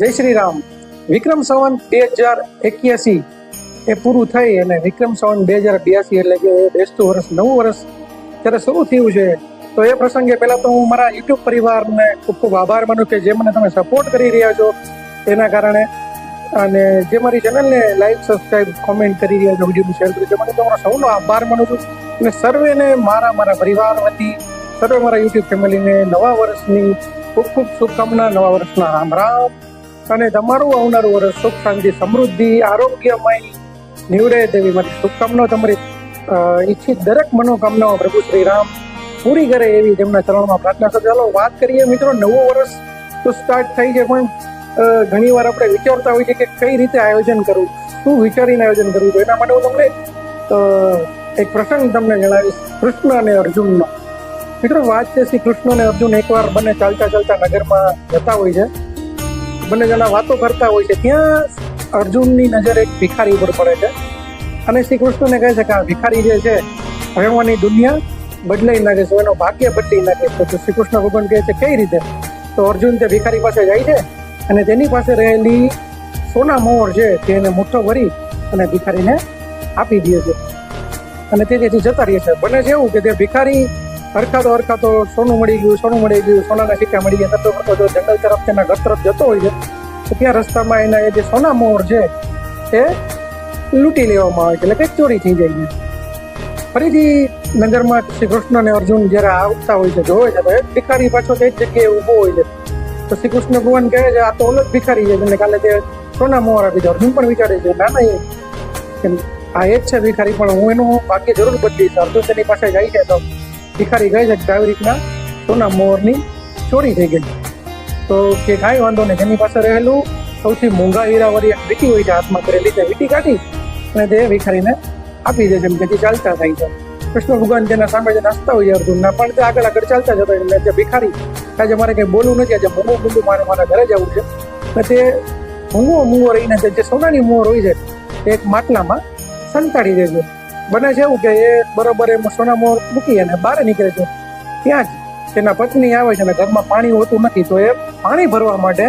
જય શ્રી રામ. વિક્રમ સંવંત બે હજાર એક્યાસી એ પૂરું થઈ અને વિક્રમ સંવંત બે હજાર બ્યાસી એટલે કે બેસતું વર્ષ, નવું વર્ષ ત્યારે શરૂ થયું છે. તો એ પ્રસંગે પહેલાં તો હું મારા યુટ્યુબ પરિવારને ખૂબ ખૂબ આભાર માનું કે જે મને તમે સપોર્ટ કરી રહ્યા છો એના કારણે. અને જે મારી ચેનલને લાઈક સબસ્ક્રાઈબ કોમેન્ટ કરી રહ્યા છો વીડિયો શેર કરી છે, મને તમારો સૌનો આભાર માનું છું. અને સર્વેને મારા મારા પરિવાર વતી, સર્વે મારા યુટ્યુબ ફેમિલીને નવા વર્ષની ખૂબ ખૂબ શુભકામના, નવા વર્ષના રામ રામ અને તમારું આવનારું વર્ષ સુખ, શાંતિ, સમૃદ્ધિ, આરોગ્યમય નીવડે તેવી મારી શુભકામનાઓ તમારી ઈચ્છિત દરેક મનોકામનાઓ પ્રભુ શ્રી રામ પૂરી કરે એવી તેમના ચરણમાં પ્રાર્થના કરો ચાલો વાત કરીએ મિત્રો, નવું વર્ષ તો સ્ટાર્ટ થઈ છે પણ ઘણી વાર આપણે વિચારતા હોઈએ છીએ કે કઈ રીતે આયોજન કરવું, શું વિચારીને આયોજન કરવું તો એના માટે હું તમને એક પ્રસંગ તમને જણાવીશ, કૃષ્ણ અને અર્જુનનો. મિત્રો, વાત છે શ્રી કૃષ્ણ અને અર્જુન એકવાર બંને ચાલતા ચાલતા નગરમાં જતા હોય છે. બંને જણા વાતો કરતા હોય છે, ત્યાં અર્જુનની નજર એક ભિખારી ઉપર પડે છે. અને શ્રી કૃષ્ણને કહે છે કે આ ભિખારી જે છે રહેવાની દુનિયા બદલાઈ નાખે છે એનો ભાગ્ય બદલી નાખે છે તો શ્રી કૃષ્ણ ભગવાન કહે છે, કઈ રીતે? તો અર્જુન તે ભિખારી પાસે જાય છે અને તેની પાસે રહેલી સોના મોર છે તેને મુઠ્ઠો ભરી અને ભિખારીને આપી દે છે. અને તે તેથી જતા રહે છે. બને છે એવું કે તે ભિખારી હરખાતો હરખાતો સોનું મળી ગયું, સોનું મળી ગયું, સોનાના સિક્કા મળી ગયા. નતો કરતો જો જંગલ તરફ તેના ઘર તરફ જતો હોય છે, તો ત્યાં રસ્તામાં એના એ જે સોના મોર છે, એ લૂંટી લેવામાં આવે છે. એટલે કે ચોરી થઈ જાય છે. ફરીથી નગરમાં શ્રી કૃષ્ણ અને અર્જુન જ્યારે આવતા હોય છે, જોવે છે, તો એક ભિખારી પાછો તે જ જગ્યાએ ઊભો હોય છે. તો શ્રી કૃષ્ણ ભગવાન કહે છે, આ તો ઓલો ભિખારી છે જેને કાલે તે સોના મોર આપી દે અર્જુન પણ વિચારે છે, ના ના આ એ જ છે ભિખારી, પણ હું એનું ભાગ્ય જરૂર બદલીશ. અર્જુન તેની પાસે જાય છે તો ભિખારી કહે છે કે આવી રીતના સોના મોરની ચોરી થઈ ગઈ. તો કે કાંઈ વાંધો નહીં તેની પાસે રહેલું સૌથી મોંઘા હીરાવાળી એક વીટી હોય છે હાથમાં કરેલી, તે વીટી કાઢી અને તે ભિખારીને આપી દે છે. કે તેથી ચાલતા થાય છે. કૃષ્ણ ભગવાન તેના સામે જે નાસ્તા હોય અર્જુનના, પણ તે આગળ આગળ ચાલતા જતા એટલે જે ભિખારી, આજે મારે કંઈ બોલવું નથી, આજે મૂંગું મૂંગું મારે મારા ઘરે જવું છે. અને તે મૂંગો મૂંગો રહીને તે જે સોનાની મોર હોય છે, તે એક માટલામાં સંતાડી દે છે. બને છે એવું કે એ બરોબર એમાં સોનામોર મૂકી અને બહાર નીકળે છે. ત્યાં જ તેના પત્ની આવે છે અને ઘરમાં પાણી હોતું નથી, તો એ પાણી ભરવા માટે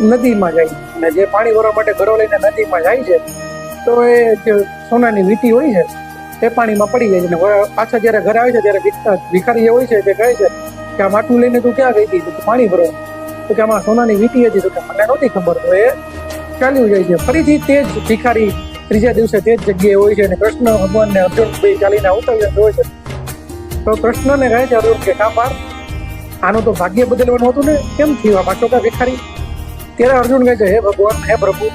નદીમાં જાય છે. અને જે પાણી ભરવા માટે ઘરો લઈને નદીમાં જાય છે, તો એ જે સોનાની વીંટી હોય છે તે પાણીમાં પડી જાય છે. અને પાછા જ્યારે ઘરે આવે છે, ત્યારે ભિખ- ભિખારી હોય છે તે કહે છે કે આ માટલું લઈને તું ક્યાં ગઈ હતી? પાણી ભરવા તો કે આમાં સોનાની વીંટી હતી, તો મને નહોતી ખબર. તો એ ચાલ્યું જાય છે. ફરીથી તે જ ભિખારી ત્રીજા દિવસે તે જ જગ્યાએ હોય છે અને કૃષ્ણ ભગવાન ને અર્જુન બે ચાલીને આવતા હોય છે. તો કૃષ્ણને કહે છે, અર્જુન, કે કા પાર આનું તો ભાગ્ય બદલવાનું હતું ને. કેમ થયું આ પાછો કા ભિખારી ત્યારે અર્જુન કહે છે, હે ભગવાન, હે પ્રભુ,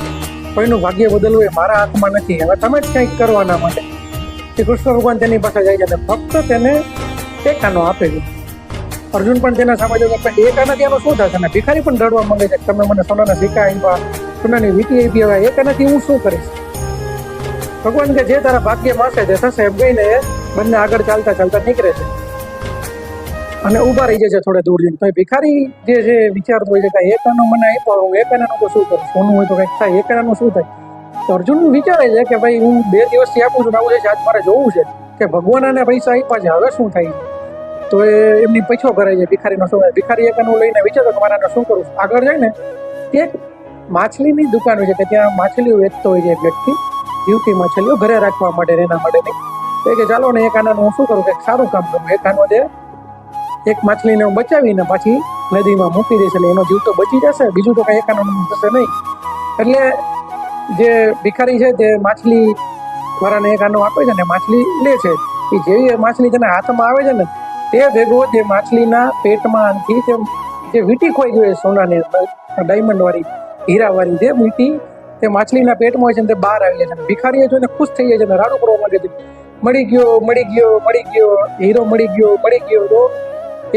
કોઈનું ભાગ્ય બદલવું એ મારા હાથમાં નથી. હવે તમે જ કંઈક કરવાના માટે. શ્રી કૃષ્ણ ભગવાન તેની પાસે જાય છે ફક્ત તેને ટેકાનો આપે છે. અર્જુન પણ તેના સામે જોવે કે એક આનાથી આનો શું થશે? અને ભિખારી પણ રડવા માંગે છે. કે તમે મને સોનાના સિક્કા આપ્યા, સોનાની વીટી આપી, હવે એક આનાથી હું શું કરીશ? ભગવાન કે જે તારા ભાગ્યમાં હશે તે થશે એમ કહીને બંને આગળ ચાલતા ચાલતા નીકળે છે. અને ઊભા રહી જાય છે થોડે દૂર જઈને. ભાઈ ભિખારી જે છે, વિચારતો હોય છે કાંઈ એકાનો મને આપ્યો, હું એક આનાનું તો શું કરું? સોનું હોય તો કંઈક થાય એકાનાનું શું થાય? તો અર્જુન વિચારે છે કે ભાઈ, હું બે દિવસથી આપું છું આવું છે, આજ મારે જોવું છે. કે ભગવાન આને પૈસા આપ્યા છે, હવે શું થાય? તો એ એમની પૈછો કરે છે, ભિખારીનો સમય ભિખારી એકાનું લઈને વિચારતો કે મારે શું કરું? આગળ જાય ને, એક માછલીની દુકાન હોય છે, કે ત્યાં માછલીઓ વેચતો હોય છે એક વ્યક્તિ. જીવતી માછલીઓ ઘરે રાખવા માટે રહેના એ કે, ચાલો ને એક આનાનું હું શું કરું? કે સારું કામ કરું. એક આનો દે એક માછલીને હું બચાવીને પાછી નદીમાં મૂકી દઈશ એટલે એનો જીવ તો બચી જશે. બીજું તો કંઈ એક આનાનું થશે નહીં. એટલે જે ભિખારી છે તે માછલી વાળાને એક આનો આપે છે ને, માછલી લે છે. એ જેવી માછલી તેના હાથમાં આવે છે ને, તે ભેગો જે માછલીના પેટમાં તે જે વીંટી ખોઈ ગયો સોનાની ડાયમંડ વાળી હીરા વાળી જે વીંટી તે માછલીના પેટમાં હોય છે ને તે બહાર આવી જાય છે ભિખારીએ જોઈને ખુશ થઈ જાય છે ને રાડું કરવા માંગે છે. મળી ગયો મળી ગયો મળી ગયો, હીરો મળી ગયો મળી ગયો. તો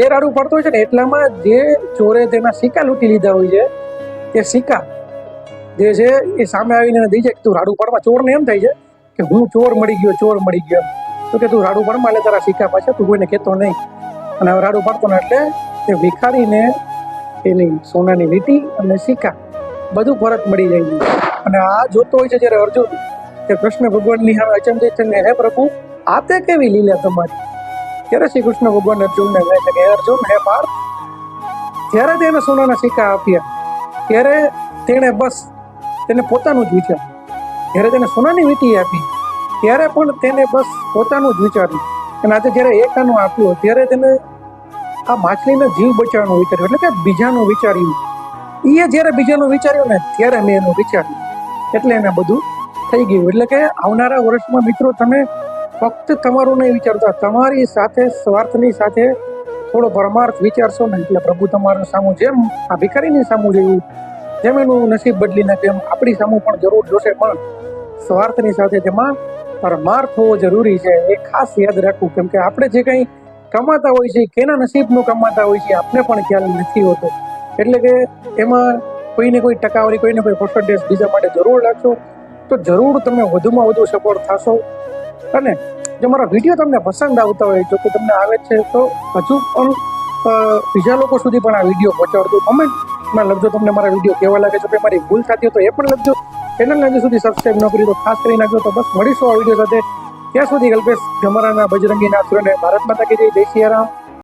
એ રાડું પડતો હોય છે ને એટલામાં જે ચોરે તેના સિક્કા લૂંટી લીધા હોય છે તે સિક્કા જે છે એ સામે આવીને દઈ જાય કે તું રાડું પડવા ચોરને એમ થાય છે કે હું ચોર મળી ગયો, ચોર મળી ગયો. તો કે તું રાડું પડમાં એટલે તારા સિક્કા પાછા તું કોઈને કહેતો નહીં. અને હવે રાડું પડતો ને એટલે તે ભિખારીને એની સોનાની વીંટી અને સિક્કા બધું પરત મળી જાય છે. અને આ જોતો હોય છે જ્યારે અર્જુન કે કૃષ્ણ ભગવાનની સામે અચંબિત થઈને, હે પ્રભુ આ તે કેવી લીલા તમારી? ત્યારે શ્રી કૃષ્ણ ભગવાન અર્જુનને કહે છે કે અર્જુન, હે પાર્થ. જ્યારે તેને સોનાના સિક્કા આપ્યા. ત્યારે તેણે બસ તેને પોતાનું જ વિચાર જ્યારે તેને સોનાની વીંટી આપી. ત્યારે પણ તેને બસ પોતાનું જ વિચાર્યું. અને આજે જ્યારે એકાનું આપ્યું ત્યારે તેને આ માછલીને જીવ બચાવવાનું વિચાર્યું. એટલે કે બીજાનું વિચાર્યું. એ જ્યારે બીજાનું વિચાર્યું ને, ત્યારે મેં એનું વિચાર્યું. એટલે એને બધું થઈ ગયું. એટલે કે આવનારા વર્ષમાં મિત્રો તમે ફક્ત તમારું નહીં વિચારતા, તમારી સાથે, સ્વાર્થની સાથે થોડો પરમાર્થ વિચારશો ને. એટલે પ્રભુ તમારું સામું જેમ, આ ભિખારીની સામું જોયું જેમ એનું નસીબ બદલી નાખે એમ આપણી સામું પણ જરૂર જોશે. પણ સ્વાર્થની સાથે તેમાં પરમાર્થ હોવો જરૂરી છે. એ ખાસ યાદ રાખવું. કેમ કે આપણે જે કંઈ કમાતા હોય છે, કેના નસીબનું કમાતા હોય છે, આપને પણ ખ્યાલ નથી હોતો. એટલે કે એમાં કોઈને કોઈ ટકાવારી, કોઈને કોઈ પર્સન્ટેજ બીજા માટે જરૂર લાગશો તો જરૂર તમે વધુમાં વધુ સપોર્ટ થશો. અને જો મારા વીડિયો તમને પસંદ આવતા હોય જો કે તમને આવે છે, તો હજુ પણ બીજા લોકો સુધી પણ આ વીડિયો પહોંચાડજો. કમેન્ટમાં લખજો તમને મારા વીડિયો કેવા લાગે છે કે મારી ભૂલ થતી હોય તો એ પણ લખજો. ચેનલને હજુ સુધી સબસ્ક્રાઈબ ન કરી તો ખાસ કરી નાખજો. તો બસ મળીશું આ વીડિયો સાથે. ત્યાં સુધી કલ્પેશ, જમરાના, બજરંગીના, સુરને ભારત માતા કી જય જય સિયારામ